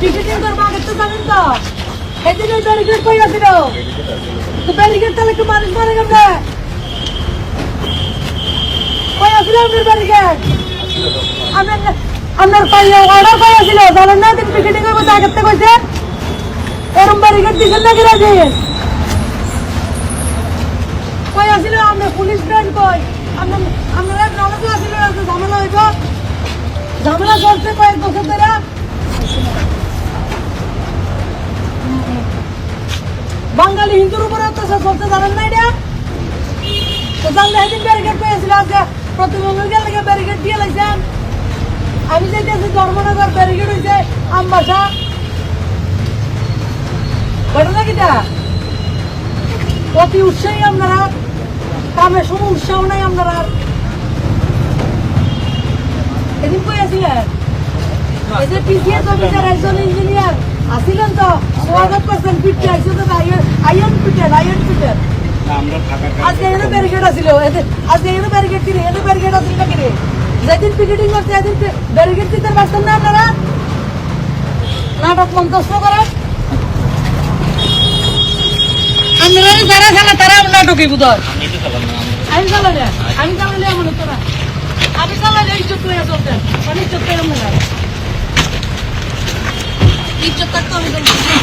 Ticketing করব আগে তো জানেন তো। এদিন তো ব্যারিকেড তাহলে একটু মানুষ মারে গেছে। কই আছিল আপনার ব্যারিকেড আপনার আপনার পাইয়া অর্ডার দিন টিকিটিং করব তো আগের থেকে কইছে? এরম ব্যারিকেড দিছেন না কিনা দিন কই আছিল আমরা পুলিশ ব্যান্ড কই আমরা আমরা নলেজ আছিল যে ঝামেলা হইব ঝামেলা চলছে কয়েক বছর ধরে বাঙালি হিন্দুর উপরে অত্যাচার চলছে জানেন না এটা? তো জানলে সেদিন ব্যারিকেড পেয়েছিল আজকে প্রতিবন্ধক গেলে ব্যারিকেড দিয়ে লাইছেন। আমি যাইতেছি ধর্মনগর ব্যারিকেড হয়েছে আমবাসা। ঘটনা কিটা? অতি উৎসাহী আপনারা কামের সময় উৎসাহ নাই আপনারা এদিন কই আছিলেন এই যে পিসিএস অফিসার একজন ইঞ্জিনিয়ার আসিলেন তো? স্বাগত করছেন পিঠে আইসে তো আমরা আজকে এখানে ব্যারিকেড এতে- আজকে এখানে ব্যারিকেড এখানে ব্যারিকেড আছিল না যেদিন পিকেটিং করছে এদিন ব্যারিকেড দিতে পারছেন না আপনারা? নাটক মন্তস্য করে আপনারা যারা খেলা তারা নাটকই বুধ আমি তো চালাম না আমি চালালে এমন না। আমি চালালে ইজ্জত করে চলতেন মানে ইজ্জত করে এমন না ইজ্জত থাকতো আমি চলতাম